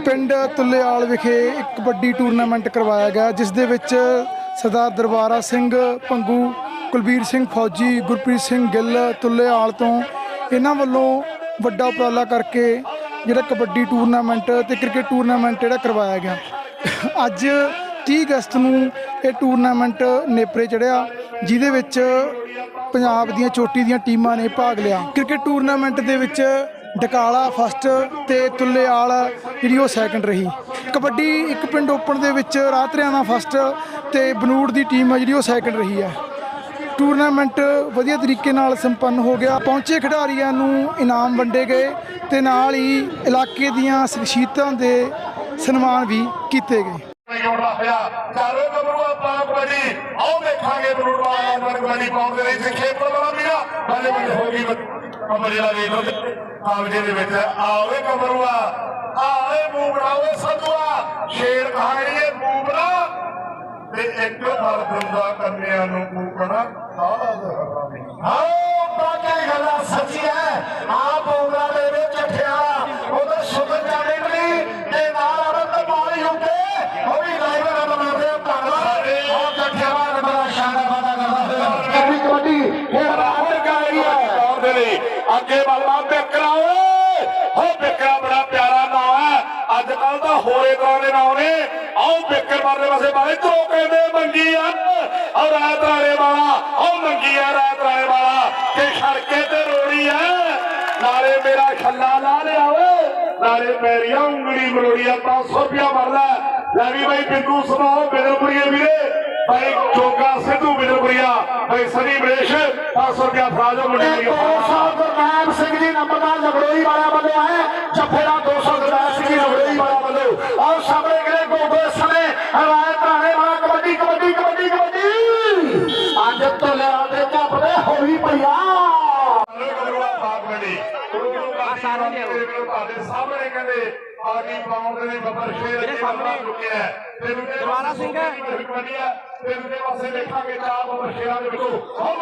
ਪਿੰਡ ਤੁੱਲੇਆਲ ਵਿਖੇ ਇੱਕ ਵੱਡੀ ਟੂਰਨਾਮੈਂਟ ਕਰਵਾਇਆ ਗਿਆ, ਜਿਸ ਦੇ ਵਿੱਚ ਸਰਦਾਰ ਦਰਬਾਰਾ ਸਿੰਘ, ਪੰਗੂ ਕੁਲਬੀਰ ਸਿੰਘ ਫੌਜੀ, ਗੁਰਪ੍ਰੀਤ ਸਿੰਘ ਗਿੱਲ ਤੁੱਲੇਆਲ ਤੋਂ ਇਹਨਾਂ ਵੱਲੋਂ ਵੱਡਾ ਉਪਰਾਲਾ ਕਰਕੇ ਜਿਹੜਾ ਕਬੱਡੀ ਟੂਰਨਾਮੈਂਟ ਤੇ ਕ੍ਰਿਕਟ ਟੂਰਨਾਮੈਂਟ ਜਿਹੜਾ ਕਰਵਾਇਆ ਗਿਆ। ਅੱਜ 30 ਅਗਸਤ ਨੂੰ ਇਹ ਟੂਰਨਾਮੈਂਟ ਨੇਪਰੇ ਚੜਿਆ ਜਿਹਦੇ ਵਿੱਚ ਪੰਜਾਬ ਦੀਆਂ ਚੋਟੀ ਦੀਆਂ ਟੀਮਾਂ ਨੇ ਭਾਗ ਲਿਆ। ਕ੍ਰਿਕਟ ਟੂਰਨਾਮੈਂਟ ਦੇ ਵਿੱਚ ਡਕਾਲਾ ਫਸਟ ਤੇ ਤੁੱਲੇਵਾਲ ਜਿਹੜੀ ਉਹ ਸੈਕੰਡ ਰਹੀ। ਕਬੱਡੀ ਇੱਕ ਪਿੰਡ ਓਪਨ ਦੇ ਵਿੱਚ ਰਾਤਰਿਆਣਾ ਫਸਟ ਤੇ ਬਨੂੜ ਦੀ ਟੀਮ ਹੈ ਜਿਹੜੀ ਉਹ ਸੈਕੰਡ ਰਹੀ ਹੈ। ਟੂਰਨਾਮੈਂਟ ਵਧੀਆ ਤਰੀਕੇ ਨਾਲ ਸੰਪੰਨ ਹੋ ਗਿਆ। ਪਹੁੰਚੇ ਖਿਡਾਰੀਆਂ ਨੂੰ ਇਨਾਮ ਵੰਡੇ ਗਏ ਤੇ ਨਾਲ ਹੀ ਇਲਾਕੇ ਦੀਆਂ ਸ਼ਖਸੀਅਤਾਂ ਦੇ ਸਨਮਾਨ ਵੀ ਕੀਤੇ ਗਏ। ਜੋੜਦਾ ਹੋਇਆ ਚਾਰੋਂ ਕਬਰੂਆ ਪਾਕ ਬਣੀ ਆਓ ਦੇਖਾਂਗੇ ਬਰੂਡਵਾਲ ਨਾਲ ਕਬੱਡੀ ਪਾਉਣ ਦੇ ਲਈ آمروا آئے بوبرا سجوا شیر کہا بوبرا دیا نوکڑا سچی ہے۔ ਬਿਕਰ ਮਾਰਦੇ ਪਾਸੇ ਬਾਲੇ ਤੋ ਕਹਿੰਦੇ ਮੰਗੀ ਆ ਔਰ ਰਾਤ ਰਾਣੇ ਵਾਲਾ ਆਓ ਮੰਗੀ ਆ ਰਾਤ ਰਾਣੇ ਵਾਲਾ। ਕਿ ਸੜਕੇ ਤੇ ਰੋੜੀ ਆ। ਨਾਲੇ ਮੇਰਾ ਛੱਲਾ ਲਾ ਲਿਆ ਓਏ। ਨਾਲੇ ਮੇਰੀਆਂ ਉਂਗਲੀ ਮਰੋੜੀਆਂ 500 ਰੁਪਿਆ ਮਰ ਲੈ ਲੈ ਵੀ ਬਾਈ ਬਿੰਦੂ ਸਮਾਓ ਬਿਲਪੁਰੀਏ ਵੀਰੇ। بھائی چوکا سدھو بجرپریا بھائی سنی بریش پانچ سو روپیہ فراج اور منڈی دو سو گرنام سنگھ جی نمبردار لگڑوئی والا بندے آئے جب پھر دو سو گرنام سنگھ جی لگڑوئی والا بندے اور سامنے گئے دو دو سمے روایت رانے والا کبڈی کبڈی کبڈی کبڈی۔ آج تو لے آتے کیا پڑے ہوئی پڑیا سامنے کہنے ਪਾਰਟੀ ਪਾਉਣ ਦੇ ਲਈ ਬੱਬਰ ਸ਼ੇਰ ਚੁੱਕਿਆ ਹੈ। ਤੇ ਦੁਬਾਰਾ ਸਿੰਘ ਤੇ ਦੂਜੇ ਪਾਸੇ ਦੇਖਾਂਗੇ ਚਾਰ ਬੱਬਰ ਸ਼ੇਰਾਂ ਦੇ ਵਿੱਚੋਂ। ਉਹ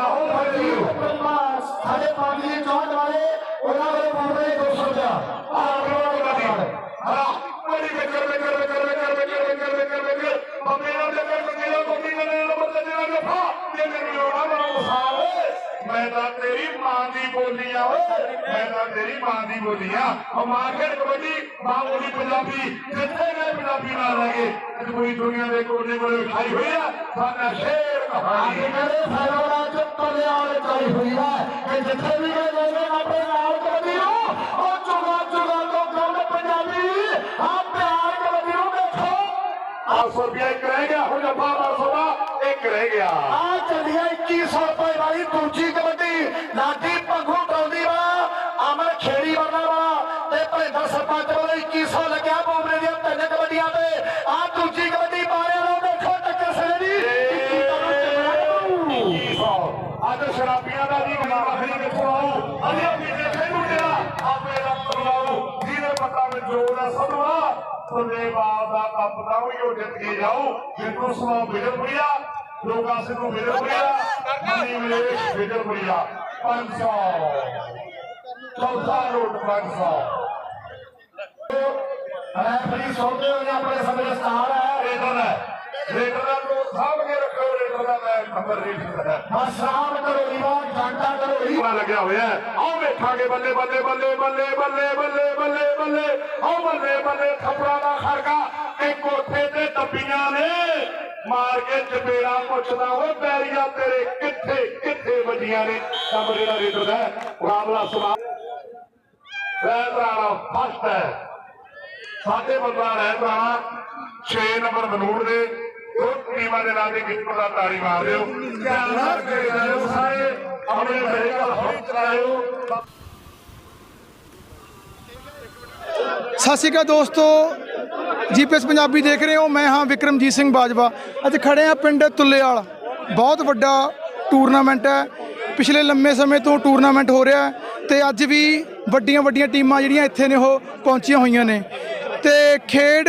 ਉਹ ਫੱਟੀ ਸਾਡੇ ਪਾਰਟੀ ਦੇ ਚੌਂਚ ਵਾਲੇ ਉਹਨਾਂ ਵੱਲੋਂ ਪਾਉਂਦੇ 200 ਦਾ نہیں مانਦੀ بولیاں اور مار کر کبڈی ماں بولی پنجابی جتنے میں پنجابی نہ لگے پوری دنیا دے کونے کونے کھائی ہوئی ہے ساڈا شیر آگے کرے سروڑا چپ کرے اور کھائی ہوئی ہے کہ جتنے بھی میں لے اپنے نال کبھی ہو اور چگا چگا تو کم پنجابی۔ آپ پیار کبھی ہو دیکھو آپ سو روپیہ ایک رہ گیا ہو جب بابا سونا ایک رہ گیا۔ آج چلیے اکیس سو روپئے والی دوسری کبڈی لاٹھی پگھو ٹولی والی سو لگا میں جاؤ سند بلو گیا ملو گیا ਰੈਫਰੀ ਸੌਦੇ ਹੋਏ ਆਪਣੇ ਸਮੇਂ ਸਟਾਰ ਹੈ ਰੇਡਰ ਹੈ ਰੇਡਰ ਸਾਂਭ ਕੇ ਰੱਖੋ ਰੇਡਰ ਦਾ ਮੈਂ ਨੰਬਰ ਨਹੀਂ ਦਿੰਦਾ ਮਸਰਾਮ ਕਰੋ ਲੀਵਾ ਘੰਟਾ ਕਰੋ ਪੂਰਾ ਲੱਗਿਆ ਹੋਇਆ? ਹੈ ਆਓ ਵੇਖਾਂਗੇ ਬੱਲੇ ਬੱਲੇ ਬੱਲੇ ਬੱਲੇ ਬੱਲੇ ਬੱਲੇ ਬੱਲੇ ਬੱਲੇ। ਆਓ ਬੱਲੇ ਬੱਲੇ ਖਬਰਾਂ ਦਾ ਖੜਕਾ। ਕਿ ਕੋਠੇ ਤੇ ਦੱਬੀਆਂ ਨੇ। ਮਾਰ ਕੇ ਚਪੇੜਾ ਪੁੱਛਦਾ ਓਏ ਪੈਰੀਆਂ ਤੇਰੇ ਕਿੱਥੇ ਕਿੱਥੇ ਵੱਜੀਆਂ ਨੇ? ਕਮਰੇ ਦਾ ਰੇਡਰ ਦਾ ਮੁਕਾਬਲਾ ਸਵਾ ਰਹਿਤ ਰਾਣਾ ਫਸਟ ਹੈ। ਸਾਡੇ ਬੰਦਾ ਰਹਿਤ 6 ਨੰਬਰ ਬਨੂੜ ਦੇ ਉਹ ਟੀਮਾਂ ਦੇ ਨਾਂ ਦੇ ਗਿੱਟ ਦਾ ਤਾੜੀ ਮਾਰ ਦਿਓ। ਧਿਆਨ ਨਾਲ ਕੇ ਜਾਇਓ ਸਾਰੇ, ਆਪਣੇ ਮੇਰੇ ਹੌਲੀ ਚਲਾਇਓ। ਸਤਿ ਸ਼੍ਰੀ ਅਕਾਲ ਦੋਸਤੋ, ਜੀਪੀਐਸ ਪੰਜਾਬੀ ਦੇਖ ਰਹੇ ਹੋ, ਮੈਂ ਹਾਂ ਵਿਕਰਮਜੀਤ ਸਿੰਘ ਬਾਜਵਾ। ਅੱਜ ਖੜੇ ਆ ਪਿੰਡ ਤੁੱਲੇਵਾਲ। ਬਹੁਤ ਵੱਡਾ ਟੂਰਨਾਮੈਂਟ ਹੈ। ਪਿਛਲੇ ਲੰਮੇ ਸਮੇਂ ਤੋਂ ਟੂਰਨਾਮੈਂਟ ਹੋ ਰਿਹਾ ਹੈ ਤੇ ਅੱਜ ਵੀ ਵੱਡੀਆਂ ਵੱਡੀਆਂ ਟੀਮਾਂ ਜਿਹੜੀਆਂ ਇੱਥੇ ਨੇ ਉਹ ਪਹੁੰਚੀਆਂ ਹੋਈਆਂ ਨੇ। ਤੇ ਖੇਡ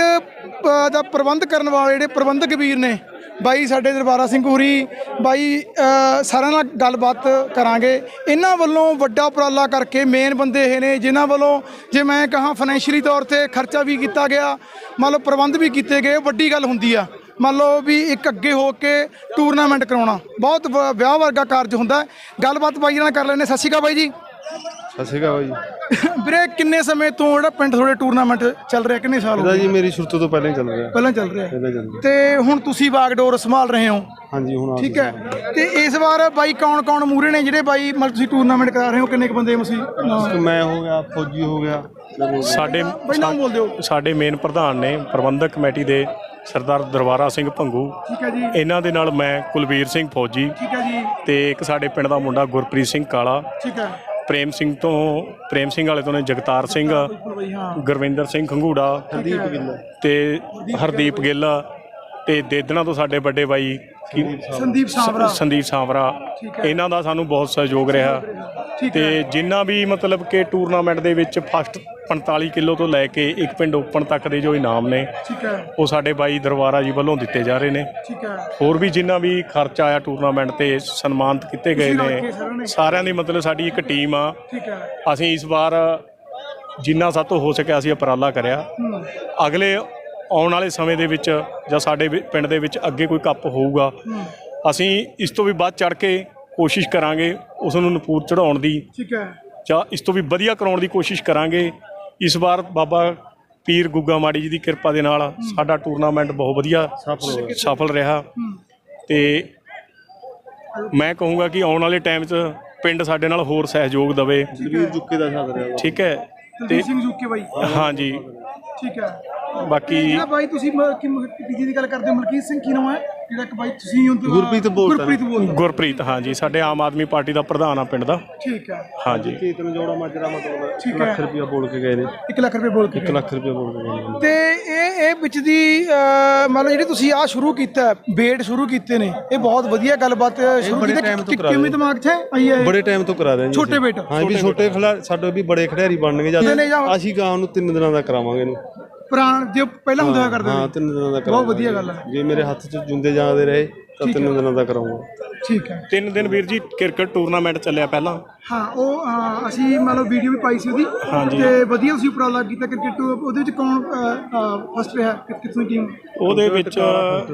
ਦਾ ਪ੍ਰਬੰਧ ਕਰਨ ਵਾਲੇ ਜਿਹੜੇ ਪ੍ਰਬੰਧਕ ਵੀਰ ਨੇ, ਬਾਈ ਸਾਡੇ ਦਰਬਾਰਾ ਸਿੰਘ ਹੁਰੀ, ਬਾਈ ਸਾਰਿਆਂ ਨਾਲ ਗੱਲਬਾਤ ਕਰਾਂਗੇ। ਇਹਨਾਂ ਵੱਲੋਂ ਵੱਡਾ ਉਪਰਾਲਾ ਕਰਕੇ ਮੇਨ ਬੰਦੇ ਇਹ ਨੇ, ਜਿਨ੍ਹਾਂ ਵੱਲੋਂ ਜੇ ਮੈਂ ਕਹਾਂ ਫਾਈਨੈਂਸ਼ੀਅਲੀ ਤੌਰ ਤੇ ਖਰਚਾ ਵੀ ਕੀਤਾ ਗਿਆ, ਮੰਨ ਲਓ ਪ੍ਰਬੰਧ ਵੀ ਕੀਤੇ ਗਏ ਵੱਡੀ ਗੱਲ ਹੁੰਦੀ ਆ। ਮੰਨ ਲਓ ਵੀ ਇੱਕ ਅੱਗੇ ਹੋ ਕੇ ਟੂਰਨਾਮੈਂਟ ਕਰਾਉਣਾ, ਬਹੁਤ ਵ- ਵਿਆਹ ਵਰਗਾ ਕਾਰਜ ਹੁੰਦਾ। ਗੱਲਬਾਤ ਬਾਈ ਨਾਲ ਕਰ ਲੈਣੇ ਸਤਿ ਸ਼੍ਰੀ ਅਕਾਲ ਬਾਈ ਜੀ। ਸਤਿ ਸ਼੍ਰੀ ਅਕਾਲ ਬਾਈ। ਵੀਰੇ ਕਿੰਨੇ ਸਮੇਂ ਤੋਂ ਜਿਹੜਾ ਪਿੰਡ ਤੁਹਾਡੇ ਟੂਰਨਾਮੈਂਟ ਚੱਲ ਰਿਹਾ? ਕਿੰਨੇ ਸਾਲ ਹੋ ਇਹਦਾ ਗਏ? ਜੀ ਮੇਰੀ ਸ਼ੁਰੂ ਤੋਂ ਪਹਿਲਾਂ ਹੀ ਚੱਲ ਰਿਹਾ। ਪਹਿਲਾਂ ਚੱਲ ਰਿਹਾ। ਪਹਿਲਾਂ ਚੱਲ ਰਿਹਾ। ਤੇ ਹੁਣ ਤੁਸੀਂ ਬਾਗਡੋਰ ਸੰਭਾਲ ਰਹੇ ਹੋ? ਹਾਂਜੀ ਹੁਣ ਠੀਕ ਹੈ। ਤੇ ਇਸ ਵਾਰ ਬਾਈ ਕੌਣ ਕੌਣ ਮੂਰੇ ਨੇ ਜਿਹੜੇ ਬਾਈ ਮਤਲਬ ਤੁਸੀਂ ਟੂਰਨਾਮੈਂਟ ਕਰਾ ਰਹੇ ਹੋ? ਕਿੰਨੇ ਕੁ ਬੰਦੇ ਤੁਸੀਂ ਇੱਕ ਮੈਂ ਹੋ ਗਿਆ ਫੌਜੀ ਹੋ ਗਿਆ। ਸਾਡੇ ਬਾਈ ਨਾਮ ਬੋਲ ਦਿਓ। ਸਾਡੇ ਮੇਨ ਪ੍ਰਧਾਨ ਨੇ ਪ੍ਰਬੰਧਕ ਕਮੇਟੀ ਦੇ ਸਰਦਾਰ ਦਰਬਾਰਾ ਸਿੰਘ ਭੰਗੂ। ਠੀਕ ਹੈ ਜੀ। ਇਹਨਾਂ ਦੇ ਨਾਲ ਮੈਂ ਕੁਲਵੀਰ ਸਿੰਘ ਫੌਜੀ। ਠੀਕ ਹੈ ਜੀ। ਤੇ ਇੱਕ ਸਾਡੇ ਪਿੰਡ ਦਾ ਮੁੰਡਾ ਗੁਰਪ੍ਰੀਤ ਸਿੰਘ ਕਾਲਾ। ਠੀਕ ਹੈ। ਪ੍ਰੇਮ ਸਿੰਘ ਤੋਂ ਪ੍ਰੇਮ ਸਿੰਘ ਵਾਲੇ ਤੋਂ ਨੇ ਜਗਤਾਰ ਸਿੰਘ ਗੁਰਵਿੰਦਰ ਸਿੰਘ ਖੰਗੂੜਾ ਹਰਦੀਪ ਗਿੱਲ। ਤੇ ਹਰਦੀਪ ਗਿੱਲ ਤੇ ਦੇਦਣਾ ਤੋਂ ਸਾਡੇ ਵੱਡੇ ਬਾਈ ਕੀ- ਸੰਦੀਪ ਸਾਂਵਰਾ। ਸੰਦੀਪ ਸਾਵਰਾ। ਇਹਨਾਂ ਦਾ ਸਾਨੂੰ ਬਹੁਤ ਸਹਿਯੋਗ ਰਿਹਾ। ਠੀਕ ਤੇ ਜਿੰਨਾ ਵੀ ਮਤਲਬ ਕਿ ਟੂਰਨਾਮੈਂਟ ਦੇ ਵਿੱਚ ਫਸਟ 45 ਕਿਲੋ ਤੋਂ ਲੈ ਕੇ ਇੱਕ ਪਿੰਡ ਓਪਨ ਤੱਕ ਦੇ ਜੋ ਇਨਾਮ ਨੇ ਠੀਕ ਹੈ। ਉਹ ਸਾਡੇ ਬਾਈ ਦਰਬਾਰਾ ਜੀ ਵੱਲੋਂ ਦਿੱਤੇ ਜਾ ਰਹੇ ਨੇ। ਠੀਕ ਹੈ। ਹੋਰ ਵੀ ਜਿੰਨਾ ਵੀ ਖਰਚ ਆਇਆ ਟੂਰਨਾਮੈਂਟ ਤੇ ਸਨਮਾਨਿਤ ਕੀਤੇ ਗਏ ਤੁਸੀਂ ਸਾਰਿਆਂ ਨੇ। ਨੇ। ਸਾਰਿਆਂ ਦੀ ਮਤਲਬ ਸਾਡੀ ਇੱਕ ਟੀਮ ਆ। ਠੀਕ ਹੈ। ਅਸੀਂ ਇਸ ਵਾਰ ਜਿੰਨਾ ਸਾਤੋਂ ਹੋ ਸਕਿਆ ਅਸੀਂ ਉਪਰਾਲਾ ਕਰਿਆ। ਹੂੰ, ਅਗਲੇ ਆਉਣ ਵਾਲੇ ਸਮੇਂ ਦੇ ਵਿੱਚ ਜਾਂ ਸਾਡੇ ਵੀ- ਪਿੰਡ ਦੇ ਵਿੱਚ ਅੱਗੇ ਕੋਈ ਕੱਪ ਹੋਊਗਾ ਅਸੀਂ ਇਸ ਤੋਂ ਵੀ ਵੱਧ ਚੜ ਕੇ ਕੋਸ਼ਿਸ਼ ਕਰਾਂਗੇ ਉਸ ਨੂੰ ਨਪੂਰ ਚੜਾਉਣ ਦੀ। ਠੀਕ ਹੈ। ਜਾਂ ਇਸ ਤੋਂ ਵੀ ਵਧੀਆ ਕਰਾਉਣ ਦੀ ਕੋਸ਼ਿਸ਼ ਕਰਾਂਗੇ। ਇਸ ਵਾਰ ਬਾਬਾ ਪੀਰ ਗੁੱਗਾ ਮਾੜੀ ਜੀ ਦੀ ਕਿਰਪਾ ਦੇ ਨਾਲ ਸਾਡਾ ਟੂਰਨਾਮੈਂਟ ਬਹੁਤ ਵਧੀਆ ਸਫਲ ਰਿਹਾ। ਤੇ ਮੈਂ ਕਹੂੰਗਾ ਕਿ ਆਉਣ ਵਾਲੇ ਟਾਈਮ 'ਚ ਪਿੰਡ ਸਾਡੇ ਨਾਲ ਹੋਰ ਸਹਿਯੋਗ ਦੇਵੇ। ਜੁੱਕੇ ਦਾ ਸਾਥ ਰਿਹਾ। ਠੀਕ ਹੈ। ਦਲਜੀਤ ਸਿੰਘ ਜੁੱਕੇ ਬਾਈ। ਹਾਂਜੀ। ਠੀਕ ਹੈ। ਬਾਕੀ ਜਿਹੜਾ ਬਾਈ ਤੁਸੀਂ ਮ- ਕੀ ਮ- ਤੀਜੀ ਦੀ ਗੱਲ ਕਰਦੇ ਹੋ ਮਲਕੀਤ ਸਿੰਘ ਕੀ ਨਾਮ ਹੈ? ਜਿਹੜਾ ਇੱਕ ਬਾਈ ਤੁਸੀਂ ਹੋ ਤੇ- ਗੁਰਪ੍ਰੀਤ ਬੋਲਦਾ। ਗੁਰਪ੍ਰੀਤ ਬੋਲਦਾ ਗੁਰਪ੍ਰੀਤ ਹਾਂਜੀ। ਸਾਡੇ ਆਮ ਆਦਮੀ ਪਾਰਟੀ ਦਾ ਪ੍ਰਧਾਨ ਆ ਪਿੰਡ ਦਾ। ਠੀਕ ਹੈ। ਹਾਂਜੀ। ਕੀਰਤਨ ਜੋੜਾ ਮਾਜਰਾ ਮਤਲਬ। ਠੀਕ 1 ਹੈ। ਲੱਖ ਰੁਪਇਆ ਬੋਲ ਕੇ ਗਏ ਨੇ। 1 ਲੱਖ ਰੁਪਏ ਬੋਲ ਕੇ 1 ਲੱਖ ਰੁਪਇਆ ਬੋਲ ਕੇ ਗਏ ਨੇ। ਤੇ ਇਹ ਇਹ ਵਿੱਚ ਦੀ ਅਹ, ਲਓ ਜਿਹੜੀ ਤੁਸੀਂ ਆ ਸ਼ੁਰੂ ਕੀਤਾ ਬੇਟ ਸ਼ੁਰੂ ਕੀਤੇ ਨੇ ਇਹ ਬਹੁਤ ਵਧੀਆ ਗੱਲਬਾਤ ਸ਼ੁਰੂ ਬੜੇ ਕੀਤੀ। time ਤੋਂ ਕਿ- ਕਰਾ ਕਿਵੇਂ ਰਹੇ। ਦਿਮਾਗ 'ਚ ਹੈ? ਆਈ ਹੈ ਇਹ? ਬੜੇ ਟਾਈਮ ਤੋਂ ਕਰਾ ਰਹੇ ਹਾਂ ਜੀ ਛੋਟੇ ਅਸੀਂ। ਬੇਟ। ਹਾਂ ਵੀ ਛੋਟੇ ਖਿਲਾ ਸਾਡੇ ਵੀ ਬੜੇ ਖਿਡਾਰੀ ਬਣਨਗੇ ਜਦ ਜਾਂ- ਅਸੀਂ ਗਾਂ ਨੂੰ 3 ਦਿਨਾਂ ਦਾ ਕਰਾਵਾਂਗੇ ਇਹਨੂੰ। ਪੁਰਾਣ ਜੋ ਪਹਿਲਾਂ ਹੁੰਦਾ ਕਰਦੇ ਹਾਂ ਸੀ। 3 ਦਿਨਾਂ ਦਾ ਕਰਾਵਾਂਗੇ ਵਧੀਆ ਗੱਲ ਹੈ। ਜੇ ਮੇਰੇ ਹੱਥ 'ਚ ਜੁੰਦੇ ਜਾਂਦੇ ਰਹੇ ਤਾਂ 3 ਦਿਨਾਂ ਦਾ ਕਰਾਉਂਗਾ ਠੀਕ ਹੈ। ਤਿੰਨ ਦਿਨ ਵੀਰ ਜੀ ਕ੍ਰਿਕਟ ਟੂਰਨਾਮੈਂਟ ਚੱਲਿਆ ਪਹਿਲਾਂ। ਹਾਂ ਉਹ ਅਹ, ਅਸੀਂ ਮੰਨ ਲਓ ਵੀਡੀਓ ਵੀ ਪਾਈ ਸੀ ਉਹਦੀ। ਤੇ ਵਧੀਆ ਤੁਸੀਂ ਉਪਰਾਲਾ ਕੀਤਾ ਕ੍ਰਿਕਟ। ਉਹਦੇ ਵਿੱਚ ਕੌਣ ਫਸਟ ਰਿਹਾ ਕਿ- ਕਿੱਥੋਂ ਟੀਮ ਉਹਦੇ ਵਿੱਚ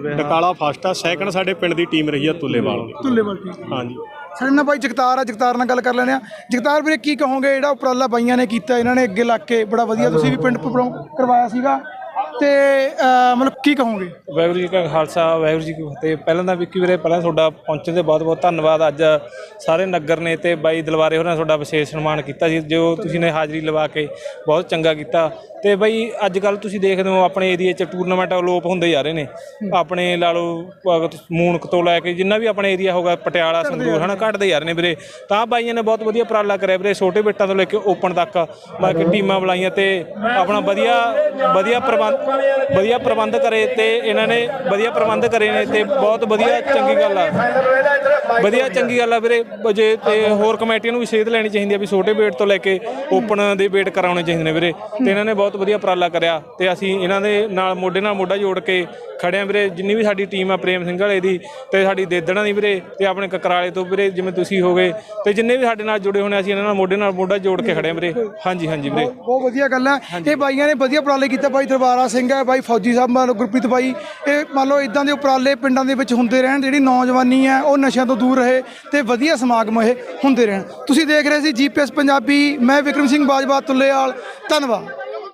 ਡਕਾਲਾ ਫਸਟ ਆ। ਸੈਕੰਡ ਸਾਡੇ ਪਿੰਡ ਦੀ ਟੀਮ ਰਹੀ ਆ ਤੁੱਲੇਵਾਲ। ਦੀ ਤੁੱਲੇਵਾਲ ਟੀਮ ਹਾਂਜੀ। ਸਾਡੇ ਨਾਲ ਭਾਈ ਜਗਤਾਰ ਆ, ਜਗਤਾਰ ਨਾਲ ਗੱਲ ਕਰ ਲੈਣੇ ਆ। ਜਗਤਾਰ ਵੀਰੇ, ਕੀ ਕਹੋਗੇ ਜਿਹੜਾ ਉਪਰਾਲਾ ਬਾਈਆਂ ਨੇ ਕੀਤਾ? ਇਹਨਾਂ ਨੇ ਅੱਗੇ ਲੱਗ ਕੇ ਬੜਾ ਵਧੀਆ, ਤੁਸੀਂ ਵੀ ਪਿੰਡ ਪ੍ਰੋ ਕਰਵਾਇਆ ਸੀਗਾ। ਤੇ ਮਤਲਬ ਕੀ ਕਹੋਗੇ? ਵਾਹਿਗੁਰੂ ਜੀ ਕਾ ਖਾਲਸਾ ਵਾਹਿਗੁਰੂ ਜੀ ਕੀ ਫਤਿਹ। ਪਹਿਲਾਂ ਤਾਂ ਵਿੱਕੀ ਵੀਰੇ ਪਹਿਲਾਂ ਤੁਹਾਡਾ ਪਹੁੰਚਣ ਦੇ ਬਹੁਤ ਬਹੁਤ ਧੰਨਵਾਦ। ਅੱਜ ਸਾਰੇ ਨਗਰ ਨੇ ਤੇ ਬਾਈ ਦਲਵਾਰੇ ਹੋਰਾਂ ਨੇ ਤੁਹਾਡਾ ਵਿਸ਼ੇਸ਼ ਸਨਮਾਨ ਕੀਤਾ ਸੀ ਜੋ ਤੁਸੀਂ ਨੇ ਹਾਜ਼ਰੀ ਲਵਾ ਕੇ ਬਹੁਤ ਚੰਗਾ ਕੀਤਾ। ਤੇ ਬਾਈ ਅੱਜ ਕੱਲ ਤੁਸੀਂ ਦੇਖਦੇ ਹੋ ਆਪਣੇ ਏਰੀਆ 'ਚ ਟੂਰਨਾਮੈਂਟ ਅਲੋਪ ਹੁੰਦੇ ਜਾ ਰਹੇ ਨੇ। ਆਪਣੇ ਲਾ ਲਓ ਅਹ ਮੂਨਕ ਤੋਂ ਲੈ ਕੇ ਜਿੰਨਾ ਵੀ ਆਪਣੇ ਏਰੀਆ ਹੋਗਾ ਪਟਿਆਲਾ ਸੰਗਰੂਰ ਹਨਾ ਘਟਦੇ ਜਾ ਰਹੇ ਨੇ ਵੀਰੇ। ਤਾਂ ਬਾਈਆਂ ਨੇ ਬਹੁਤ ਵਧੀਆ ਉਪਰਾਲਾ ਕਰਿਆ ਵੀਰੇ ਛੋਟੇ ਬੇਟਾਂ ਤੋਂ ਲੈ ਕੇ ਓਪਨ ਤੱਕ। ਬਾਕੀ ਟੀਮਾਂ ਬੁਲਾਈਆਂ ਤੇ ਆਪਣਾ ਵਧੀਆ ਵਧੀਆ ਪ੍ਰਬੰਧ ਵਧੀਆ ਪ੍ਰਬੰਧ ਕਰੇ ਤੇ ਇਹਨਾਂ ਨੇ ਵਧੀਆ ਪ੍ਰਬੰਧ ਕਰੇ ਨੇ ਤੇ ਬਹੁਤ ਵਧੀਆ ਚੰਗੀ ਗੱਲ ਆ। ਵਧੀਆ ਚੰਗੀ ਗੱਲ ਆ ਵੀਰੇ। ਜੇ ਤੇ ਹੋਰ ਕਮੇਟੀਆਂ ਨੂੰ ਵੀ ਸੇਧ ਲੈਣੀ ਚਾਹੀਦੀ ਆ ਵੀ ਛੋਟੇ ਵੇਟ ਤੋਂ ਲੈ ਕੇ ਓਪਨ ਦੇ ਵੇਟ ਕਰਾਉਣੇ ਚਾਹੀਦੇ ਨੇ ਵੀਰੇ। ਤੇ ਇਹਨਾਂ ਨੇ ਬਹੁਤ ਵਧੀਆ ਉਪਰਾਲਾ ਕਰਿਆ ਤੇ ਅਸੀਂ ਇਹਨਾਂ ਦੇ ਨਾਲ ਮੋਢੇ ਨਾਲ ਮੋਢਾ ਜੋੜ ਕੇ ਖੜੇ ਆ ਵੀਰੇ। ਜਿੰਨੀ ਵੀ ਸਾਡੀ ਟੀਮ ਆ ਪ੍ਰੇਮ ਸਿੰਘ ਵਾਲੇ ਦੀ ਤੇ ਸਾਡੀ ਦੇਦੜਾਂ ਦੀ ਵੀਰੇ ਤੇ ਆਪਣੇ ਕਕਰਾਲੇ ਤੋਂ ਵੀਰੇ ਜਿਵੇਂ ਤੁਸੀਂ ਹੋਗੇ ਤੇ ਜਿੰਨੇ ਵੀ ਸਾਡੇ ਨਾਲ ਜੁੜੇ ਹੋਣੇ ਅਸੀਂ ਇਹਨਾਂ ਨਾਲ ਮੋਢੇ ਨਾਲ ਮੋਢਾ ਜੋੜ ਕੇ ਖੜੇ ਆ ਵੀਰੇ। ਹਾਂਜੀ ਹਾਂਜੀ ਵੀਰੇ। ਬਹੁਤ ਵਧੀਆ ਗੱਲ ਹੈ ਇਹ ਬਾਈਆਂ ਨੇ ਵਧੀਆ ਉਪਰਾਲੇ ਕੀਤਾ ਬਾਈ ਦਰਬਾਰਾ ਸਿੰਘ ਹੈ ਬਾਈ ਫੌਜੀ ਸਾਹਿਬ ਮੰਨ ਲਓ ਗੁਰਪ੍ਰੀਤ ਬਾਈ ਇਹ ਮੰਨ ਲਓ ਇਦਾਂ ਦੇ ਉਪਰਾਲੇ ਪਿੰਡਾਂ ਦੇ ਵਿੱਚ ਹੁੰਦੇ ਰਹਿਣ, ਜਿਹੜੀ ਨੌਜਵਾਨੀ ਹੈ, ਉਹ ਨਸ਼ਿਆਂ ਤੋਂ ਦੂਰ ਰਹੇ ਤੇ ਵਧੀਆ ਸਮਾਗਮ ਇਹ ਹੁੰਦੇ ਰਹਿਣ। ਤੁਸੀਂ ਦੇਖ ਰਹੇ ਸੀ ਜੀਪੀਐਸ ਪੰਜਾਬੀ, ਮੈਂ ਵਿਕਰਮ ਸਿੰਘ ਬਾਜਵਾ, ਤੁੱਲੇਵਾਲ। ਧੰਨਵਾਦ।